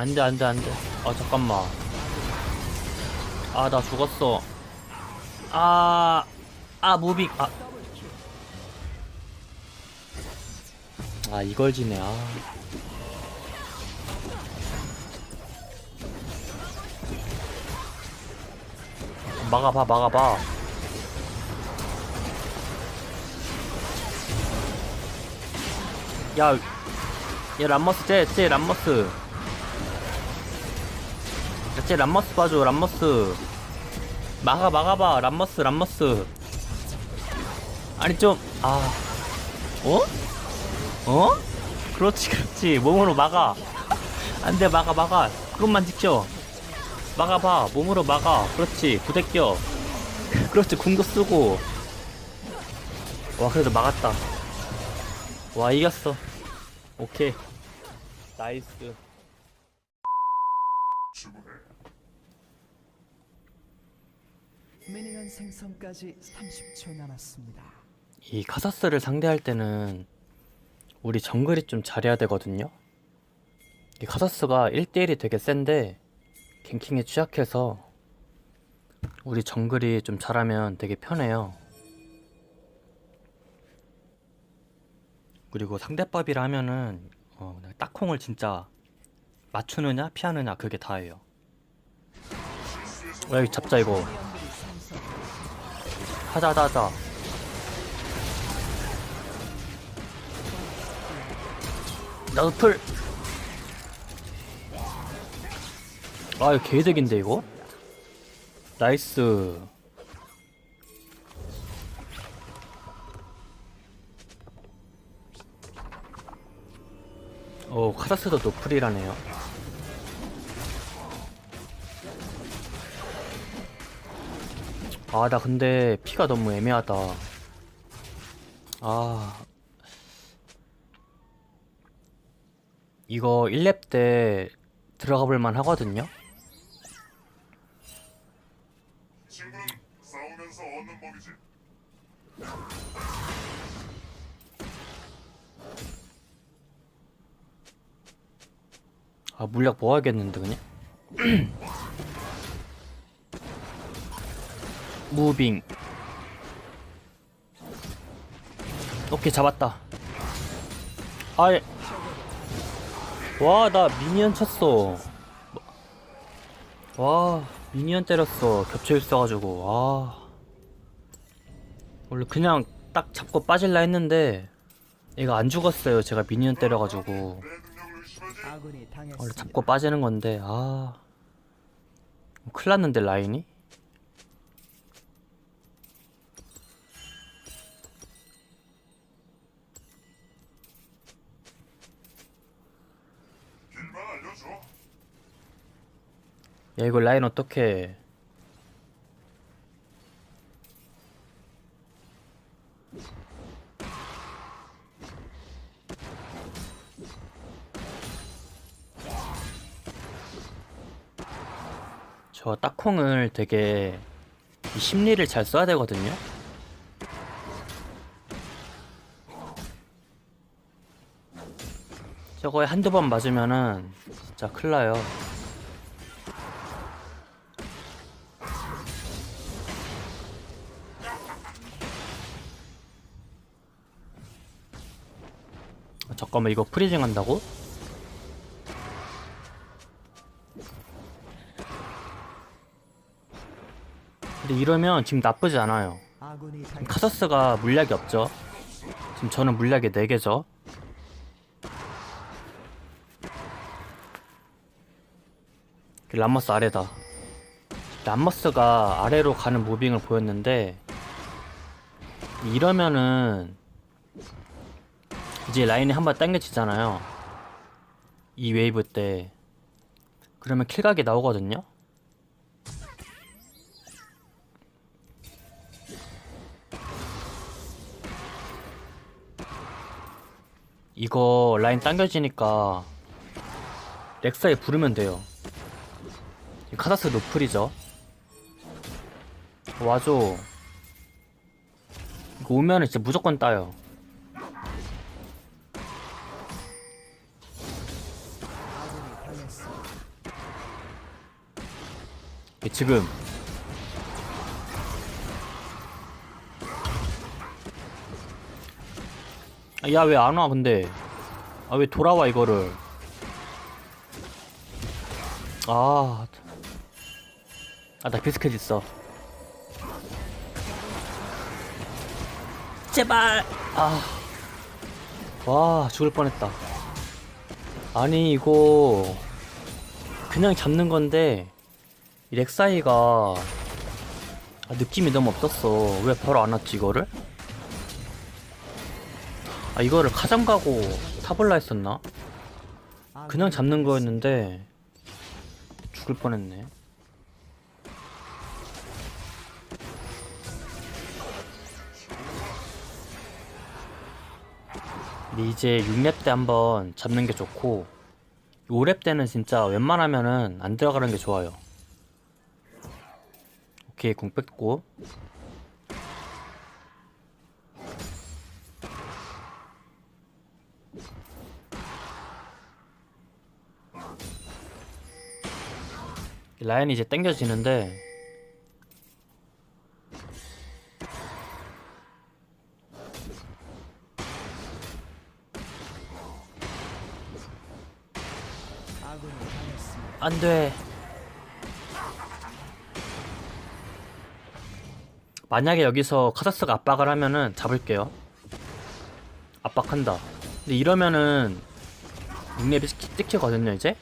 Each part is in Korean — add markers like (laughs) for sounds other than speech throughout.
안돼 안돼 안돼. 아 잠깐만. 아 나 죽었어. 아아 아, 무빙. 아. 아 이걸 지네 아. 막아봐 막아봐. 야, 얘 람머스 쟤, 쟤 람머스. 야, 쟤 람머스 봐줘, 람머스. 막아, 막아봐, 람머스, 람머스. 아니, 좀, 아. 어? 어? 그렇지, 그렇지. 몸으로 막아. 안 돼, 막아, 막아. 그것만 지켜. 막아봐, 몸으로 막아. 그렇지, 부대껴. (laughs) 그렇지, 궁도 쓰고. 와, 그래도 막았다. 와 이겼어 오케이 나이스 미니언 생성까지 30초 남았습니다. 이 카사스를 상대할 때는 우리 정글이 좀 잘해야 되거든요. 이 카사스가 1대1이 되게 센데 갱킹에 취약해서 우리 정글이 좀 잘하면 되게 편해요. 그리고 상대법이라 하면은 어, 딱콩을 진짜 맞추느냐 피하느냐 그게 다예요. 어, 여기 잡자 이거 하자 하자 나도 풀. 아, 이거 개이득인데, 이거? 나이스. 오, 카사스도 노플이라네요. 아, 나 근데 피가 너무 애매하다. 아, 이거 1렙 때 들어가 볼만 하거든요? 아, 물약 모아야겠는데, 그냥? (clears throat) 무빙. 오케이, 잡았다. 아예. 와, 나 미니언 쳤어. 와, 미니언 때렸어. 겹쳐 있어가지고, 와. 원래 그냥 딱 잡고 빠질라 했는데, 얘가 안 죽었어요. 제가 미니언 때려가지고. 원래. 잡고 빠지는 건데 아 큰일 났는데 라인이 야 이거 라인 어떻게 저 딱콩을 되게 이 심리를 잘 써야 되거든요? 저거에 한두 번 맞으면은 진짜 큰일 나요. 아, 잠깐만 이거 프리징 한다고? 근데 이러면 지금 나쁘지 않아요. 카사스가 물약이 없죠. 지금 저는 물약이 4개죠 람머스 아래다. 람머스가 아래로 가는 무빙을 보였는데 이러면은 이제 라인이 한번 당겨지잖아요. 이 웨이브 때. 그러면 킬각이 나오거든요? 이거 라인 당겨지니까 렉사에 부르면 돼요. 이 카다스 노플이죠. 와줘. 이거 오면은 진짜 무조건 따요. 당했습니다. 지금. 야 왜 안 와 근데? 아 왜 돌아와 이거를? 아 아 나 비스켓 있어. 제발. 아와 죽을 뻔했다. 아니 이거 그냥 잡는 건데 이 렉사이가 아, 느낌이 너무 없었어. 왜 바로 안 왔지 이거를? 아 이거를 카잠 가고 타볼라 했었나? 그냥 잡는 거였는데 죽을 뻔했네 이제 6렙 때 한번 잡는 게 좋고 5렙 때는 진짜 웬만하면은 안 들어가는 게 좋아요. 오케이 궁 뺐고. 라인이 이제 땡겨지는데 안돼. 만약에 여기서 카사스가 압박을 하면은 잡을게요. 압박한다. 근데 이러면은 6렙이 찍히거든요 이제?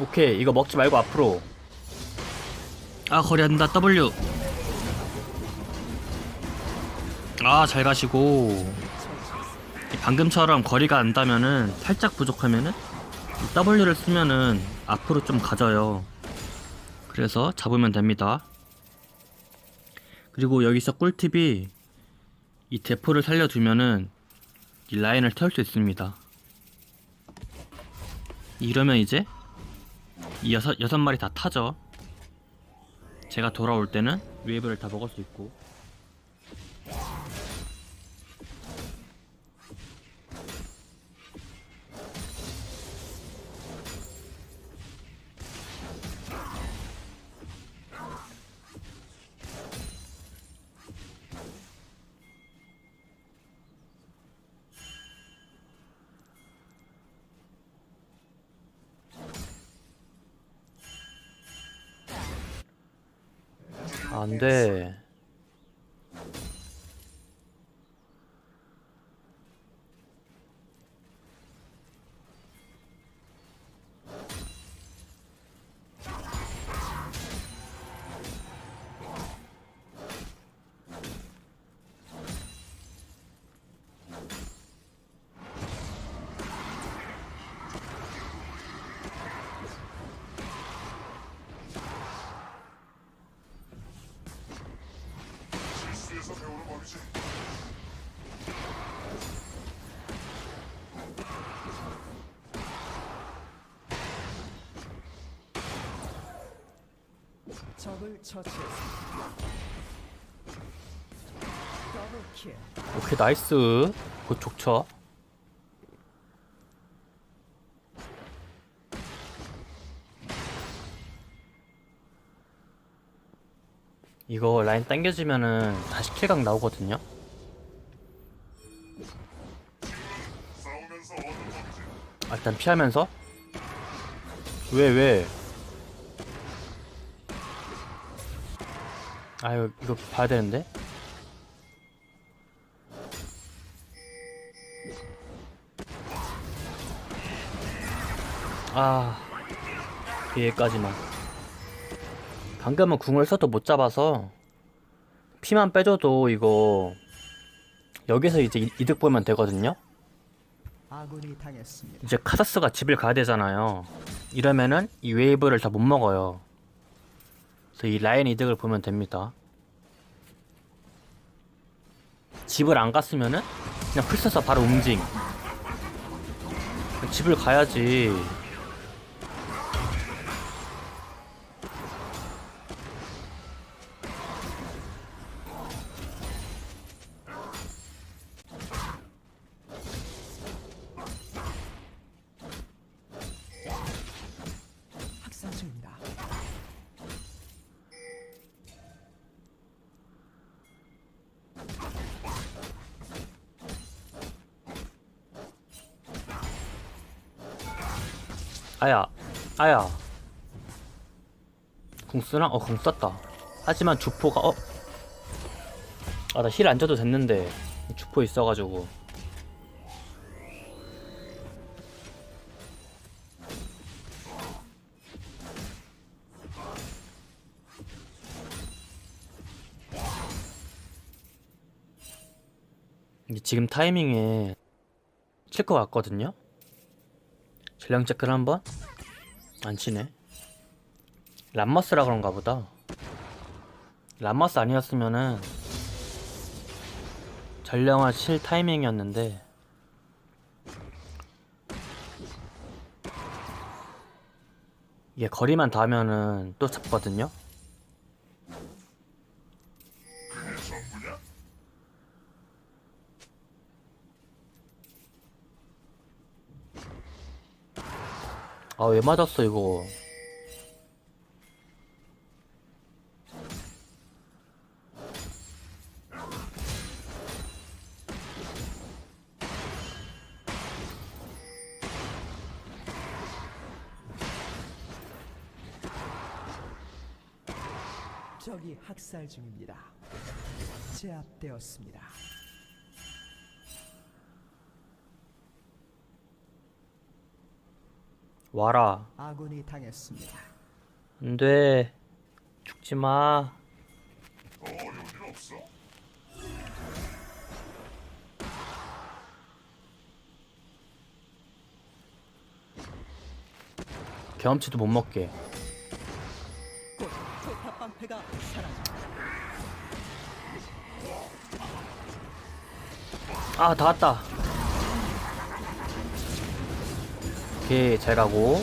오케이 이거 먹지 말고 앞으로. 아 거리 안다 W. 아 잘 가시고. 이 방금처럼 거리가 안다면은 살짝 부족하면은 이 W를 쓰면은 앞으로 좀 가져요. 그래서 잡으면 됩니다. 그리고 여기서 꿀팁이 이 대포를 살려두면은 이 라인을 태울 수 있습니다. 이러면 이제 이 여섯, 여섯 마리 다 타죠. 제가 돌아올 때는 웨이브를 다 먹을 수 있고. 안 돼. 적을 처치했습니다. 더블킬. 오케이 나이스. 곧 족쳐. 이거 라인 당겨지면은 다시 킬각 나오거든요. 아, 일단 피하면서 왜 왜? 아유 이거 봐야 되는데. 아 여기까지만. 방금은 궁을 써도 못 잡아서 피만 빼줘도 이거 여기서 이제 이- 이득 보면 되거든요. 이제 카사스가 집을 가야 되잖아요. 이러면은 이 웨이브를 다 못 먹어요. 그래서 이 라인 이득을 보면 됩니다. 집을 안 갔으면은 그냥 풀 써서 바로 움직. 집을 가야지. 아야 아야 궁 쓰나? 어궁 썼다 하지만 주포가 어? 아 나 힐 안 줘도 됐는데 주포 있어가지고 지금 타이밍에 칠 것 같거든요? 전령 체크를 한번? 안 치네. 람머스라 그런가 보다. 람머스 아니었으면은 전령화 칠 타이밍이었는데 이게 거리만 닿으면은 또 잡거든요? 그게 전부냐? 아 왜 맞았어 이거 적이 학살 중입니다. 제압되었습니다. 와라 아군이 당했습니다. 안 돼 죽지마 더 어려운 일 없어? 경험치도 못 먹게 곧 포탑 방패가 사라집니다. 아 다 왔다 오케이 잘 가고.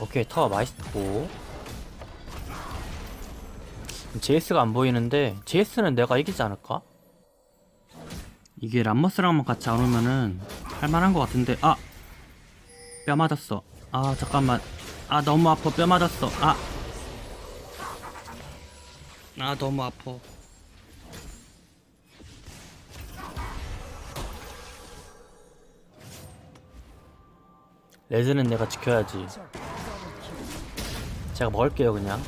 오케이 타워 맛있고 JS가 안 보이는데 JS는 내가 이기지 않을까? 이게 람머스랑만 같이 안 오면은 할만한 것 같은데 아! 뼈 맞았어. 아 잠깐만. 아 너무 아파. 뼈 맞았어. 아! 아 너무 아파. 레즈는 내가 지켜야지. 제가 먹을게요 그냥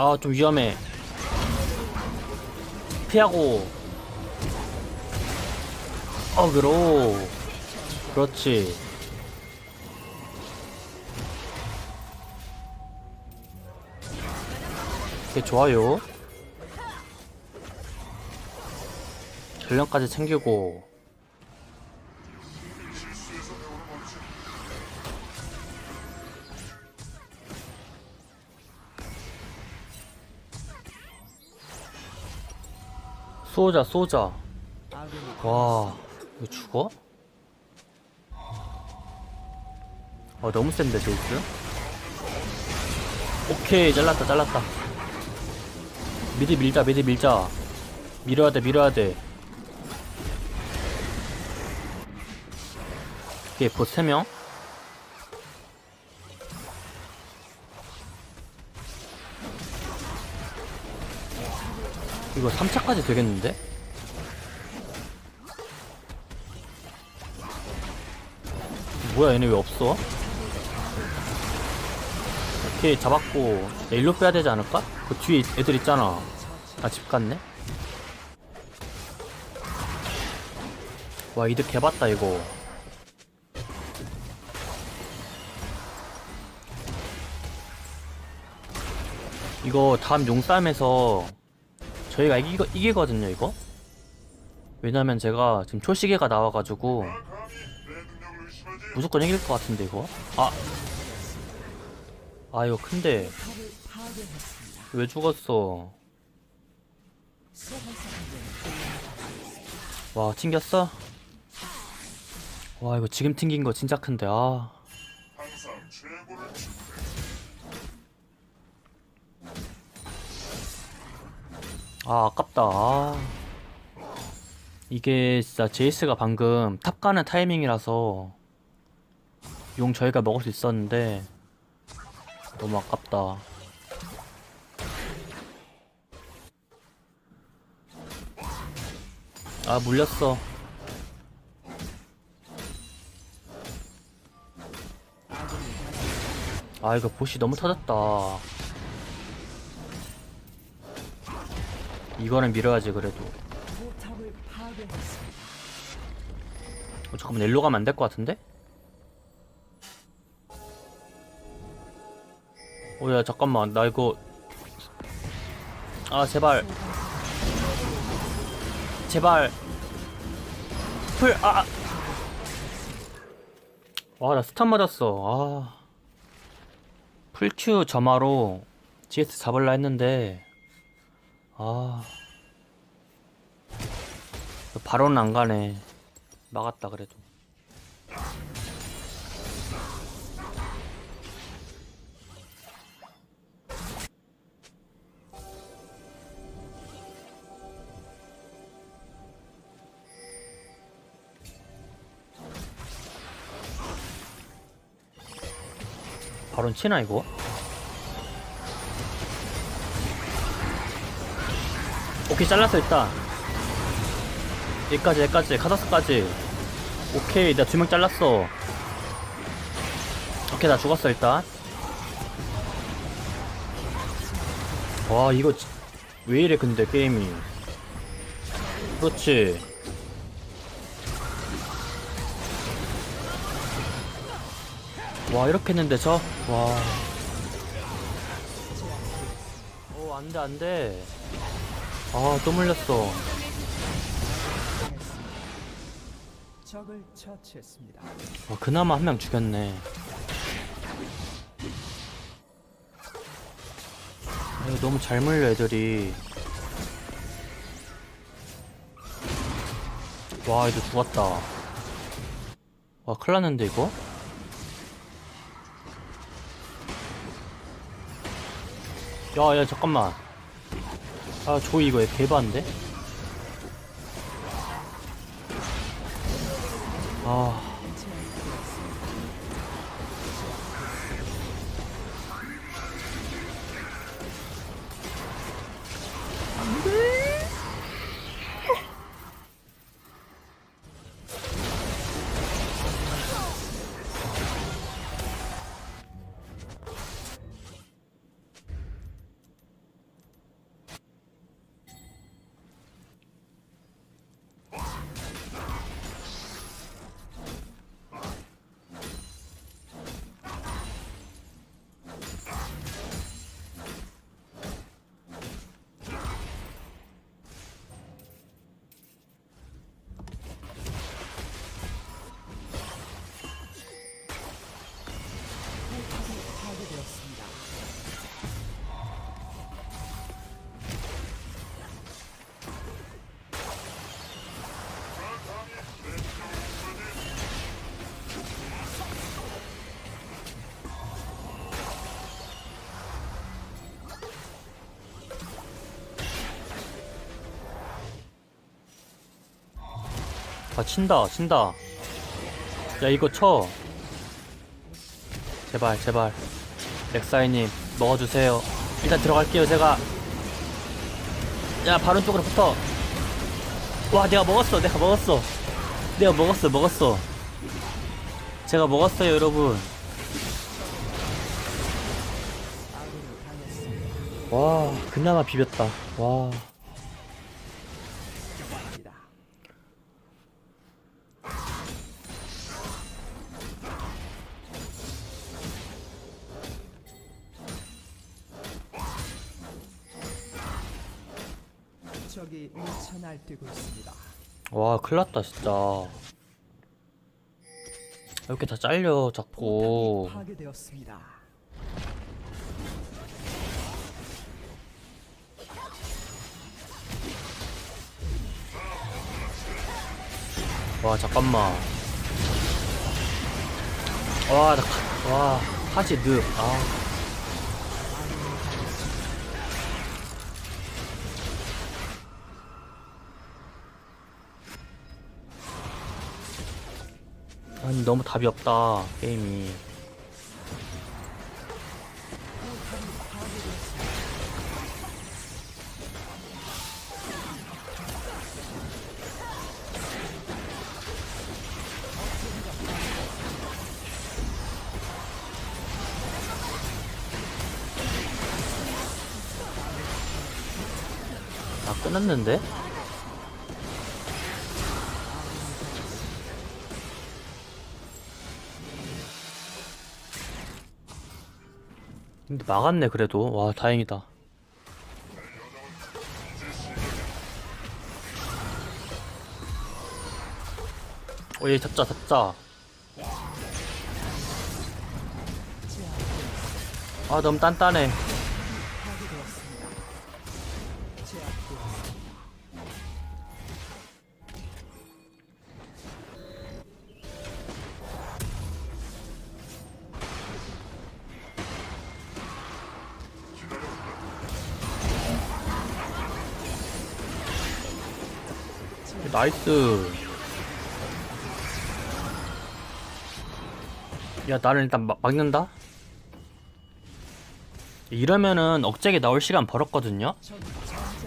아 좀 위험해. 피하고. 어그로 그렇지. 오케이 좋아요. 전령까지 챙기고 쏘자 쏘자. 와 이거 죽어? 아 너무 센데 제이스? 오케이 잘랐다 잘랐다. 미드 밀자 미드 밀자. 밀어야 돼 밀어야 돼. 오케이 보스 3명 이거 3차까지 되겠는데? 뭐야 얘네 왜 없어? 오케이 잡았고 야, 일로 빼야 되지 않을까? 그 뒤에 애들 있잖아 아 집 갔네? 와 이득 개봤다 이거 이거 다음 용싸움에서 저희가 이기, 이기거든요 이거 왜냐면 제가 지금 초시계가 나와가지고? 무조건 이길 것 같은데 이거 아. 아 이거 큰데. 왜 죽었어 와 튕겼어? 와 이거 지금 튕긴 거 진짜 큰데 아 아 아깝다. 아. 이게 진짜 제이스가 방금 탑 가는 타이밍이라서 용 저희가 먹을 수 있었는데 너무 아깝다. 아 물렸어. 아 이거 보시 너무 터졌다 이거는 밀어야지 그래도. 어, 잠깐만 일로 가면 안 될 것 같은데? 오야 잠깐만 나 이거. 아 제발. 제발. 풀 아 와 나 스탄 맞았어. 아. 풀큐 점화로 GS 잡을라 했는데 아. 바로는 안 가네. 막았다 그래도. 바로 치나 이거? 오케이 잘랐어 일단. 여기까지 여기까지. 카다스까지. 오케이 나 두 명 잘랐어. 오케이 나 죽었어 일단. 와 이거 지- 왜 이래 근데 게임이. 그렇지. 와 이렇게 했는데 저? 와. 오, 안 돼, 안 돼. 아, 또 물렸어. 적을 처치했습니다. 와, 그나마 한 명 죽였네. 아, 이거 너무 잘 물려, 애들이. 와, 이거 죽었다. 와, 큰일 났는데, 이거? 야, 야, 잠깐만. 아, 조이 이거 개반데? 아. 아 친다 친다. 야 이거 쳐. 제발 제발. 렉사이님 먹어주세요. 일단 들어갈게요 제가. 야 바론 쪽으로 붙어. 와 내가 먹었어 내가 먹었어. 내가 먹었어 먹었어. 제가 먹었어요 여러분. 와 그나마 비볐다. 와 날뛰고 있습니다. 와 큰일났다 진짜 이렇게 다 잘려 자꾸 포탑이 파괴되었습니다. 와 잠깐만 와나 카- 와 카지 늪아 아니 너무 답이 없다 게임이 아 끊었는데? 막았네 그래도. 와 다행이다. 오얘 잡자 잡자. 아 너무 단단해 나이스 야 나를 일단 막, 막는다 이러면은 억제기 나올 시간 벌었거든요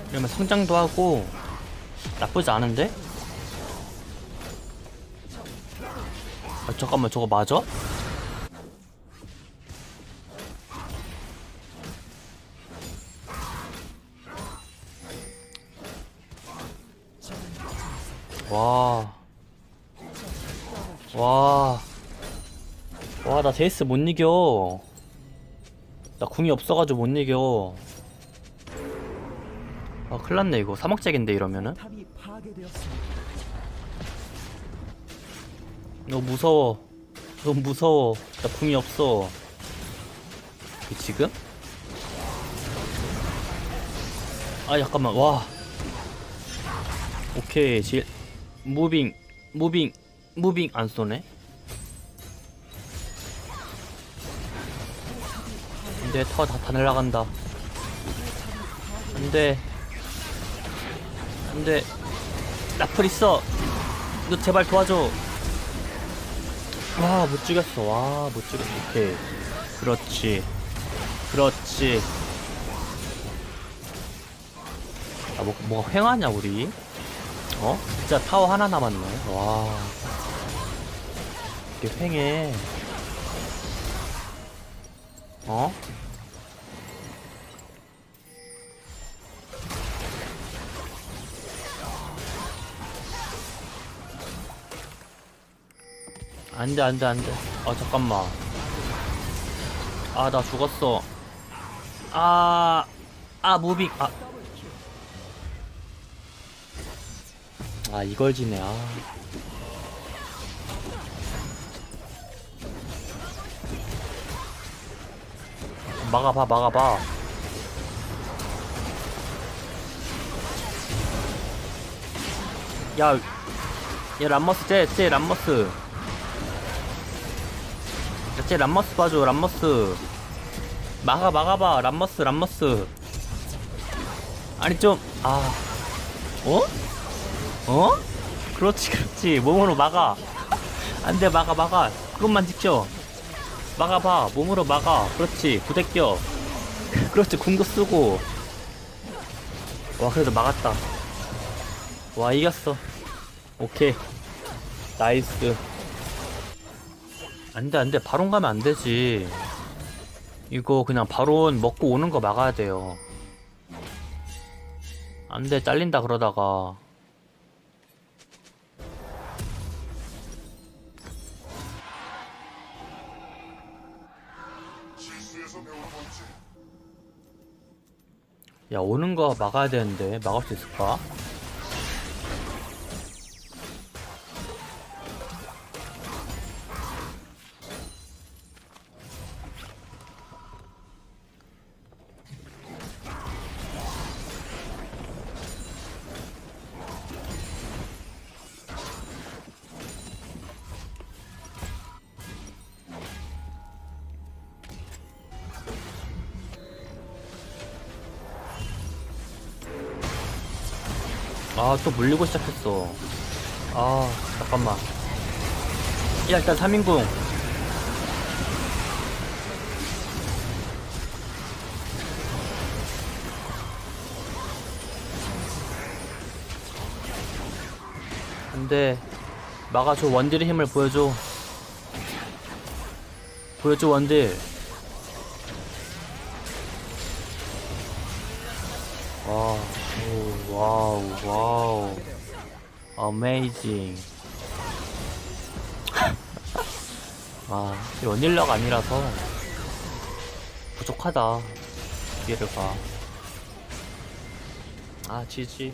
이러면 성장도 하고 나쁘지 않은데? 아 잠깐만 저거 맞아? 와. 와. 와, 나 제이스 못 이겨. 나 궁이 없어가지고 못 이겨. 아, 큰일 났네, 이거. 사막잭인데, 이러면은. 너무 무서워. 너무 무서워. 나 궁이 없어. 이 지금? 아, 잠깐만, 와. 오케이, 질. 무빙, 무빙, 무빙 안 쏘네? 안 돼, 터다 다 날라간다. 안 돼. 안 돼. 나풀 있어. 너 제발 도와줘. 와, 못 죽였어. 와, 못 죽였어. 오케이. 그렇지. 그렇지. 아, 뭐, 뭐가 횡하냐, 우리? 어? 진짜 타워 하나 남았네. 와. 이게 횡해. 어? 안 돼, 안 돼, 안 돼. 아, 잠깐만. 아, 나 죽었어. 아, 아, 무빙. 아. 아, 이걸 지네, 아. 막아봐, 막아봐. 야, 얘 람머스, 쟤, 쟤 람머스. 야, 쟤 람머스 봐줘, 람머스. 막아, 막아봐, 람머스, 람머스. 아니, 좀, 아. 어? 어? 그렇지, 그렇지. 몸으로 막아. 안 돼, 막아, 막아. 그것만 지켜. 막아봐. 몸으로 막아. 그렇지. 부대껴. (laughs) 그렇지. 궁도 쓰고. 와, 그래도 막았다. 와, 이겼어. 오케이. 나이스. 안 돼, 안 돼. 바론 가면 안 되지. 이거 그냥 바론 먹고 오는 거 막아야 돼요. 안 돼, 잘린다, 그러다가. 야, 오는 거 막아야 되는데, 막을 수 있을까? 아, 또 물리고 시작했어. 아, 잠깐만. 야, 일단 3인궁. 안 돼. 막아줘, 원딜의 힘을 보여줘. 보여줘, 원딜. 어메이징. 아, 이 원딜러가 아니라서 부족하다. 기회를 봐. 아, 지지.